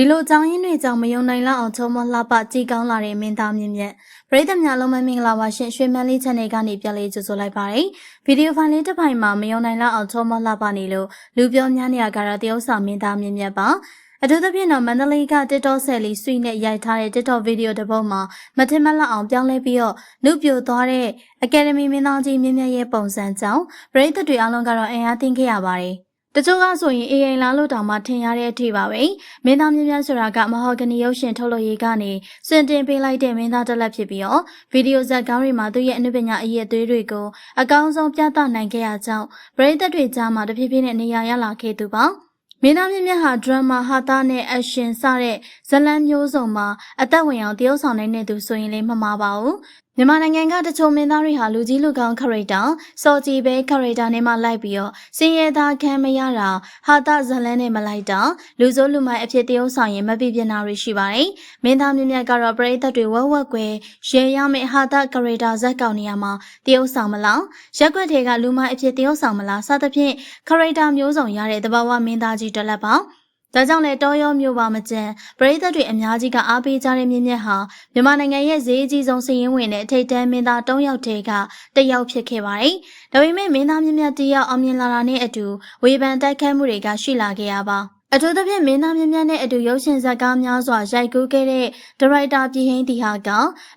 ဒီလိုကြောင်းရင်းတွေကြောင့်မယုံနိုင်လောက်အောင်ချုံမလှပကြည်ကောင်းလာတဲ့မင်းသားမြင့်မြတ်ပရိသတ်များလုံးမမင်္ဂလာပါရှင်ရွှေမန်းလေး channel ကနေပြန်လေးကြိုဆိုလိုက်ပါတယ်ဗီဒီယိုဖိုင်လေးတစ်ပိုင်းမှာမယုံနိုင်လောက်အောင်ချုံမလှပနေလို့လူပြောများနေရကတော့တရုတ်ဆောင်မင်းသားမြင့်မြတ်ပါအထူးသဖြင့်တော့မန္တလေးက TikTok ဆယ်လီဆွေနဲ့ရိုက်ထားတဲ့ TikTok ဗီဒီယိုတစ်ပုဒ်မှာမထင်မှတ်လောက်အောင်ပြောင်းလဲပြီးတော့လူပြိုသွားတဲ့ Academy မင်းသားကြီးမြင့်မြတ်ရဲ့ပုံစံကြောင့်ပရိသတ်တွေအားလုံးကတော့အင်အားသင့်ခဲ့ရပါတယ် တချို့ကဆိုရင် AI လာလို့တောင်မှထင်ရတဲ့အထိပါပဲမင်းသားမြင့်မြတ်ဆိုတာကမဟော်ဂနီရုပ်ရှင်ထုတ်လို့ရေးကနေစင်တင်ပေးလိုက်တဲ့မင်းသားတစ်လက်ဖြစ်ပြီးတော့ဗီဒီယိုဇာတ်ကားတွေမှာသူ့ရဲ့အနုပညာအရေးအသွေးတွေကိုအကောင်းဆုံးပြသနိုင်ခဲ့ရကြောင်းပရိသတ်တွေကြားမှာတဖြည်းဖြည်းနဲ့နေရာရလာခဲ့သူပါမင်းသားမြင့်မြတ်ဟာဒရမာဟာတာနဲ့အရှင်စတဲ့ဇလန်းမျိုးစုံမှာအသက်ဝင်အောင်တရုပ်ဆောင်နိုင်တဲ့သူဆိုရင်လည်းမမှားပါဘူး မြန်မာနိုင်ငံကတချို့မင်းသားတွေဟာလူကြီးလူကောင်းခရိတာစော်ကြည်ပဲခရိတာနဲ့မှလိုက်ပြီးတော့စင်ရသားခံမရတာဟာတာဇလန်းနဲ့မလိုက်တာလူစိုးလူမိုက်အဖြစ်တရုပ်ဆောင်ရင်မပြပြနာတွေရှိပါတယ်မင်းသားမြင့်မြတ်ကတော့ပရိသတ်တွေဝက်ဝက်ကွယ်ရေရမယ့်ဟာတာခရိတာဇက်ကောင်နေရာမှာတရုပ်ဆောင်မလားရက်ွက်တွေကလူမိုက်အဖြစ်တရုပ်ဆောင်မလားစသဖြင့်ခရိတာမျိုးစုံရတဲ့တဘာဝမင်းသားကြီးတစ်လက်ပါ ဒါကြောင့်လေတောရောမျိုးပါမကျန်ပရိသတ်တွေအများကြီးကအားပေးကြတဲ့မြင့်မြတ်ဟာမြန်မာနိုင်ငံရဲ့ဈေးအကြီးဆုံးစီးရင်ဝင်တဲ့ထိတ်တန်းမင်းသား၃ယောက်ထဲကတစ်ယောက်ဖြစ်ခဲ့ပါတယ်။ဒါပေမဲ့မင်းသားမြင့်မြတ်တယောက်အောင်မြင်လာတာနဲ့အတူဝေဖန်တိုက်ခိုက်မှုတွေကရှိလာခဲ့ရပါ အထူးသဖြင့်မင်းသားမြတ်မြတ်နဲ့အတူရုပ်ရှင်ဇာတ်ကားများစွာရိုက်ကူးခဲ့တဲ့ဒါရိုက်တာပြည်ဟင်းတီဟာက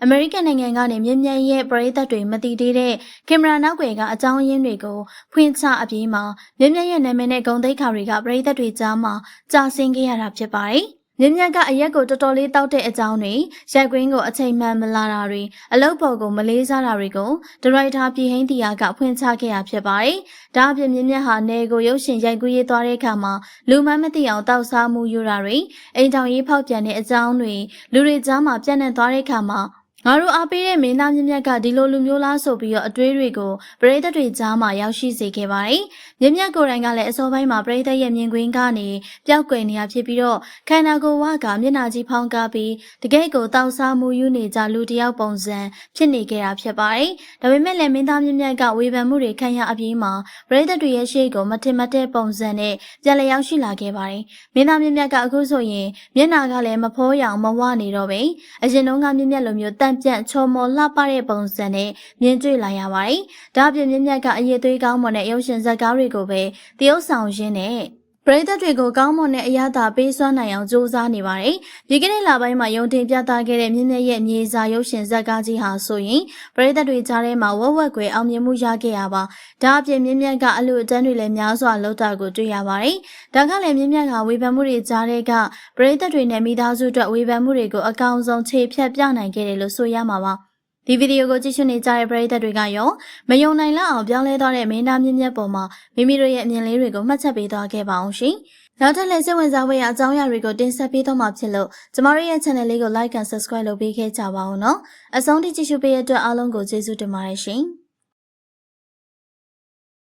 အမေရိကန်နိုင်ငံကနေမြင့်မြတ်ရဲ့ပရိသတ်တွေမတည်သေးတဲ့ကင်မရာနောက်ွယ်ကအကြောင်းရင်းတွေကိုဖွင့်ချအပြီးမှာမြင့်မြတ်ရဲ့နာမည်နဲ့ဂုဏ်သိက္ခာတွေကပရိသတ်တွေကြားမှာကြာဆင်းခဲ့ရတာဖြစ်ပါတယ်။ မြင်းမြတ်ကအရက်ကိုတော်တော်လေးတောက်တဲ့အကြောင်းတွေရက်ကွင်းကိုအချိန်မှန်မလာတာတွေအလုတ်ပေါ်ကိုမလေးစားတာတွေကိုဒရိုက်တာပြည်ဟင်းတီယာကဖွင့်ချခဲ့ရဖြစ်ပါတယ်။ဒါအပြင်မြင်းမြတ်ဟာနေကိုရုပ်ရှင်ရိုက်ကူးရေးသွားတဲ့အခါမှာလူမမသိအောင်တောက်စားမှုယူတာတွေအိမ်ထောင်ရေးဖောက်ပြန်တဲ့အကြောင်းတွေလူတွေကြားမှာပြန့်နှံ့သွားတဲ့အခါမှာ ငါတို့အားပေးတဲ့မင်းသားမြတ်မြတ်ကဒီလိုလူမျိုးလားဆိုပြီးတော့အတွေးတွေကိုပရိသတ်တွေကြားမှာရောက်ရှိစေခဲ့ပါတယ်။မြတ်မြတ်ကိုယ်တိုင်ကလည်းအစောပိုင်းမှာပရိသတ်ရဲ့မြင်ကွင်းကနေပျောက်ကွယ်နေရဖြစ်ပြီးတော့ခန္ဓာကိုယ်ဝကမျက်နှာကြီးဖောင်းကားပြီးတကယ့်ကိုတောက်စားမှုယူနေကြလူတစ်ယောက်ပုံစံဖြစ်နေခဲ့တာဖြစ်ပါတယ်။ဒါပေမဲ့လည်းမင်းသားမြတ်မြတ်ကဝေဖန်မှုတွေခံရအပြီးမှာပရိသတ်တွေရဲ့ရှေ့ကိုမထင်မှတ်တဲ့ပုံစံနဲ့ပြန်လည်ရောက်ရှိလာခဲ့ပါတယ်။မင်းသားမြတ်မြတ်ကအခုဆိုရင်မျက်နှာကလည်းမဖောရောင်မဝနေတော့ပဲ။အရင်တုန်းကမြတ်မြတ်လိုမျိုးတန့်ပြန့်ချော်မော်လှပတဲ့ပုံစံနဲ့မြင်တွေ့လာရပါတယ်။ဒါ့အပြင်မြင့်မြတ်ကအရေးသွေးကောင်းမွန်တဲ့ရုပ်ရှင်ဇာတ်ကားတွေကိုပဲတရုပ်ဆောင်ရင်းနဲ့ ပရိသတ်တွေကိုကောင်းမွန်တဲ့အရာသာပေးစွမ်းနိုင်အောင်ကြိုးစားနေပါတယ်။ဒီကနေ့လပိုင်းမှာယုံတင်ပြသခဲ့တဲ့မြင့်မြတ်ရဲ့မြေစာရုပ်ရှင်ဇာတ်ကားကြီးဟာဆိုရင်ပရိသတ်တွေကြားထဲမှာဝက်ဝက်ကွယ်အောင်မြင်မှုရခဲ့ရပါ။ဒါအပြင်မြင့်မြတ်ကအလူအတန်းတွေလည်းများစွာလောက်တာကိုတွေ့ရပါတယ်။ဒါကလည်းမြင့်မြတ်ကဝေဖန်မှုတွေကြားထဲကပရိသတ်တွေနဲ့မိသားစုအတွက်ဝေဖန်မှုတွေကိုအကောင်ဆုံးခြေဖြတ်ပြနိုင်ခဲ့တယ်လို့ဆိုရမှာပါ။ ဒီဗီဒီယိုကိုကြည့်ရှုနေကြတဲ့ပရိသတ်တွေကရောမယုံနိုင်လောက်အောင်ပြောင်းလဲသွားတဲ့မင်းသားမြင့်မြတ်ပေါ်မှာမိမိတို့ရဲ့အမြင်လေးတွေကိုမှတ်ချက်ပေးသွားခဲ့ပါအောင်ရှင်။နောက်ထပ်လည်းစိတ်ဝင်စားဖွယ်ရာအကြောင်းအရာတွေကိုတင်ဆက်ပေးသွားမှာဖြစ်လို့ကျမတို့ရဲ့ channel လေးကို like and subscribe လုပ်ပေးခဲ့ကြပါဦးနော်။အဆုံးထိကြည့်ရှုပေးတဲ့အတွက်အားလုံးကိုကျေးဇူးတင်ပါတယ်ရှင်။